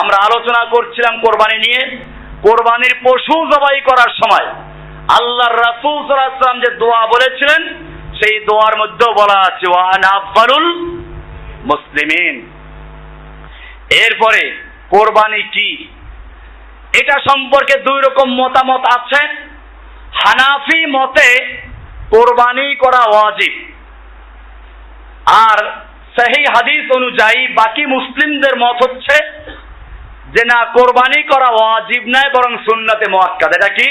আমরা আলোচনা করছিলাম কোরবানি নিয়ে। কোরবানির পশু জবাই করার সময় আল্লাহর রাসূল ওয়াসাল্লাম যে দোয়া বলেছিলেন, সেই দোয়ার মধ্যেও বলা আছে ওয়ান আফজালুল মুসলিমিন। এরপরে কোরবানি কি? এটা সম্পর্কে দুই রকম মতামত আছে। হানাফি মতে কোরবানি করা ওয়াজিব। আর সেই হাদিস অনুযায়ী বাকি মুসলিমদের মত হচ্ছে যে না, কোরবানি করা ওয়াজিব নয়, বরং সুন্নাতে মোয়াক্কাদ। এটা কি?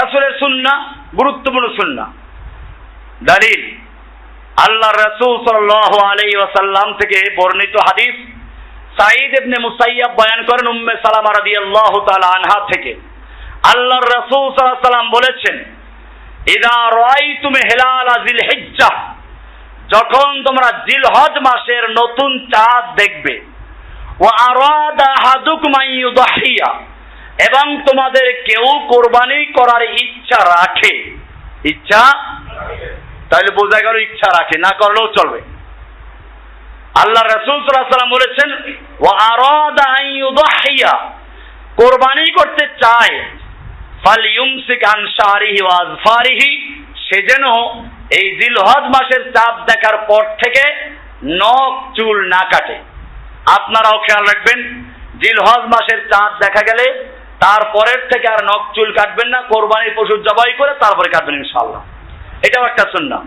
রাসূলের সুন্না, গুরুত্বপূর্ণ সুন্না। দলিল, আল্লাহ রাসূল সাল্লাল্লাহু আলাইহি ওয়াসাল্লাম থেকে বর্ণিত হাদিস সাঈদ ইবনে মুসাইয়াব বয়ান করেন উম্মে সালামা রাদিয়াল্লাহু তাআলা আনহা থেকে। আল্লাহর রাসূল সাল্লাল্লাহু আলাইহি ওয়াসাল্লাম বলেছেন, ইদা রাআইতুম হিলাল জিল হিজ্জাহ যখন তোমরা জিলহজ মাসের নতুন চাঁদ দেখবে ও এবং তোমাদের কেউ কোরবানি করার ইচ্ছা রাখে। ইচ্ছা? তাহলে বোঝা গেল ইচ্ছা রাখে, না করলেও চলবে। আল্লাহ রসুল সাল্লাম বলেছেন ও আরাদা কোরবানি করতে চায় সে যেন এই জিলহজ মাসের চাঁদ দেখার পর থেকে নখ চুল না কাটে। আপনারাও খেয়াল রাখবেন, জিলহজ মাসের চাঁদ দেখা গেলে তারপরের থেকে আর নখ চুল কাটবেন না, কোরবানির পশু জবাই করে তারপরে কাটবেন ইনশাআল্লাহ। এটাও একটা সুন্নাহ।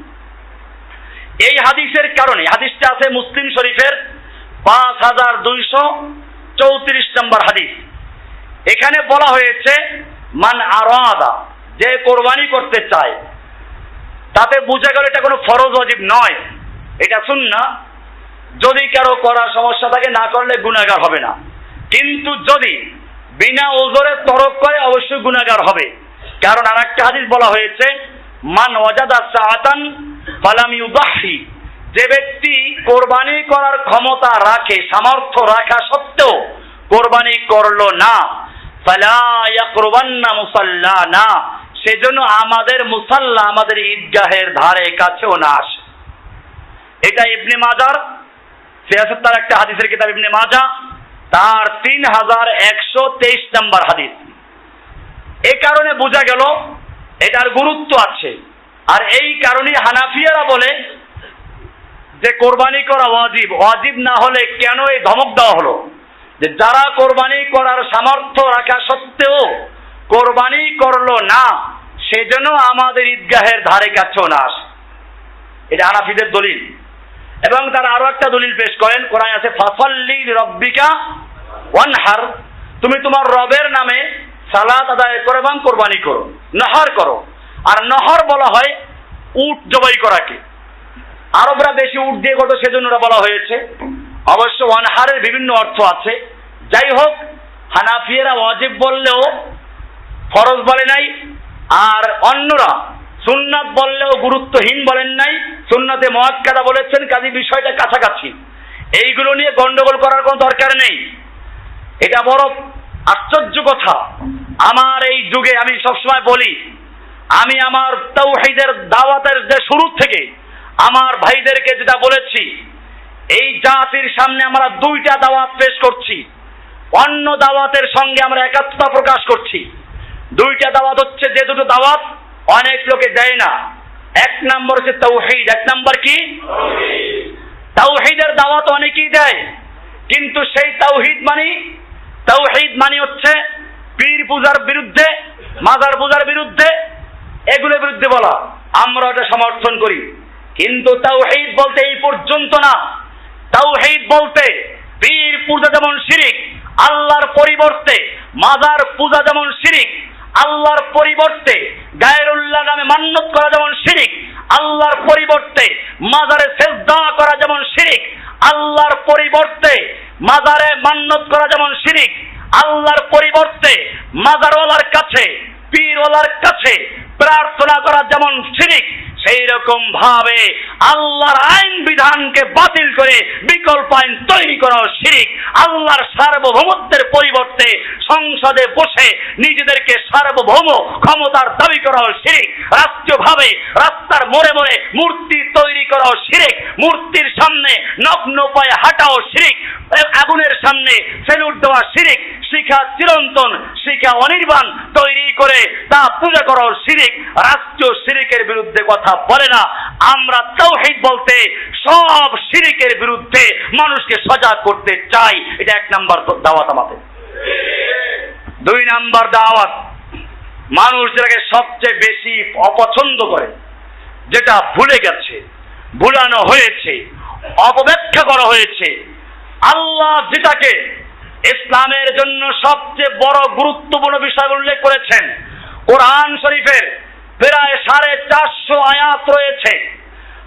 এই হাদিসের কারণে, হাদিসটা আছে মুসলিম শরীফের পাঁচ হাজার দুইশো চৌত্রিশ নম্বর হাদিস। এখানে বলা হয়েছে, মান আরাদা যে কোরবানি করতে চায়, তাতে বুঝা গেল এটা কোনো ফরজ অজীব নয়। এটা শুন না যদি কারও করার সমস্যা থাকে, না করলে গুণাগার হবে না। কিন্তু যদি বিনা ওজরে তরক করে, অবশ্যই গুণাগার হবে। কারণ আর একটা হাদিস বলা হয়েছে, মান ওয়াজাদা সাআতান ফালাম ইউদাহি যে ব্যক্তি কোরবানি করার ক্ষমতা রাখে, সামর্থ্য রাখা সত্ত্বেও কোরবানি করল না, ফালা ইয়াকরবান্না মুসাল্লানা। সেজন্য আমাদের মুসাল্লা আমাদের ঈদগাহের ধারে কাছেও না আসে। এটা ইবনে মাজার সিয়াসত তার একটা হাদিসের কিতাব ইবনে মাজা তার তিন হাজার একশো তেইশ নম্বর হাদিস। এ কারণে বোঝা গেল এটার গুরুত্ব আছে। আর এই কারণে হানাফিয়ারা বলে যে কোরবানি করা ওয়াজিব। ওয়াজিব না হলে কেন এই ধমক দেওয়া হলো? যে যারা কোরবানি করার সামর্থ্য রাখা সত্ত্বেও কোরবানি করল না, সেজন্য আমাদের ঈদগাহের ধারে কাছেও না আসে। এটা হানাফিদের দলিল। এবং তারা আরও একটা দলিল পেশ করেন, কোরআন আছে, ফাসাল্লি রব্বিকা ওয়ানহার তুমি তোমার রবের নামে সালাত আদায় করো এবং কোরবানি করো, নহর করো আর নহর বলা হয় উট জবাই করাকে। আরবরা বেশি উট দিয়ে করতো, সেজন্য বলা হয়েছে। অবশ্য ওয়ানহারের বিভিন্ন অর্থ আছে। যাই হোক, হানাফিয়েরা ওয়াজিব বললেও ফরজ বলে নাই, আর অন্যরা সুন্নাত বললেও গুরুত্বহীন বলেন নাই। সুন্নাতে মহাক্কাদা বলেছেন, কাজী বিষয়টা কাছাকাছি। এইগুলো নিয়ে গন্ডগোল করার কোনো দরকার নেই। এটা বড় আশ্চর্য কথা। আমার এই যুগে আমি সবসময় বলি, আমি আমার তৌহিদের দাওয়াতের যে শুরু থেকে আমার ভাইদেরকে যেটা বলেছি, এই জাতির সামনে আমরা দুইটা দাওয়াত পেশ করছি। অন্য দাওয়াতের সঙ্গে আমরা একাত্মতা প্রকাশ করছি। দুইটা দাওয়াত হচ্ছে যে দুটো দাওয়াত অনেক লোকে দেয় না। এক নম্বর হচ্ছে তৌহিদ এক নম্বর কি? তাওহিদের দাওয়াত অনেকেই দেয়। কিন্তু সেই তাওহিদ মানে তাওহিদ মানে হচ্ছে পীর পূজার বিরুদ্ধে, মাজার পূজার বিরুদ্ধে, এগুলোর বিরুদ্ধে বলা। আমরা এটা সমর্থন করি। কিন্তু তাওহিদ বলতে এই পর্যন্ত না। তাওহিদ বলতে পীর পূজা যেমন শিরিক, আল্লাহর পরিবর্তে মাজার পূজা যেমন শিরিক, আল্লাহর পরিবর্তে নামে মান্যত করা যেমন শিরিক, আল্লাহর পরিবর্তে মাজারে সেজদা করা যেমন শিরিক, আল্লাহর পরিবর্তে মাজারে মান্যত করা যেমন শিরিক, আল্লাহর পরিবর্তে মাজারওয়ালার কাছে, পীরওয়ালার কাছে প্রার্থনা করা যেমন শিরিক সেই রকম ভাবে আল্লাহর আইন বিধানকে বাতিল করে বিকল্প আইন তৈরি করাও শিরিক। আল্লাহর সার্বভৌমত্বের পরিবর্তে সংসদে বসে নিজেদেরকে সার্বভৌম ক্ষমতার দাবি করাও শিরিক। রাষ্ট্রীয়ভাবে রাস্তার মোড়ে মোড়ে মূর্তি তৈরি করাও শিরিক। মূর্তির সামনে নগ্ন পায়ে হাঁটাও শিরিক। আগুনের সামনে সেলুট দেওয়া শিরিক। শিখা চিরন্তন, শিখা অনির্বাণ তৈরি করে তা পূজা করাও শিরিক, রাষ্ট্রীয় শিরিকের বিরুদ্ধে কথা বলে না। আমরা তাওহীদ বলতে সব শিরিকের বিরুদ্ধে মানুষকে সজাগ করতে চাই। এটা এক নাম্বার দাওয়াত আমাদের। দুই নাম্বার দাওয়াত, মানুষ যেটাকে সবচেয়ে বেশি অপছন্দ করে, যেটা ভুলে গেছে, ভুলানো হয়েছে, অপব্যাখ্যা করা হয়েছে, আল্লাহ যেটাকে ইসলামের জন্য সবচেয়ে বড় গুরুত্বপূর্ণ বিষয় উল্লেখ করেছেন। কোরআন শরীফের প্রায় সাড়ে চারশো আয়াত রয়েছে।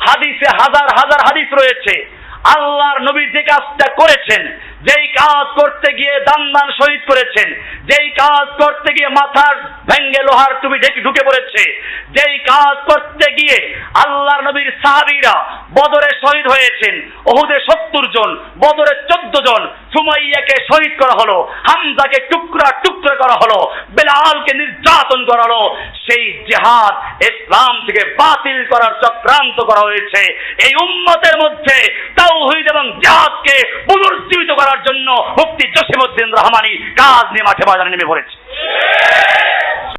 হাদিসে হাজার হাজার হাদিস রয়েছে। আল্লাহর নবী যে কাজটা করেছেন যেই কাজ করতে গিয়ে দান দান শহীদ করেছেন, যেই কাজ করতে গিয়ে মাথার ভেঙ্গে লোহার তুমি ঢেকে পড়েছে, যেই কাজ করতে গিয়ে আল্লাহর নবীর সাহাবীরা বদরে শহীদ হয়েছেন, ওহুদে সত্তর জন, বদরে চোদ্দ জন, সুমাইয়াকে শহীদ করা হলো, হামজাকে টুকরা টুকরা করা হলো, বেলালকে নির্যাতন করা হলো, সেই জেহাদ ইসলাম থেকে বাতিল করার চক্রান্ত করা হয়েছে। এই উম্মতের মধ্যে তাওহীদ এবং জেহাদকে পুনর্জীবিত করার জন্য মুক্তি জসিমুদ্দিন রহমানি কাজ নিয়ে মাঠে বাজারে নেমে পড়েছে।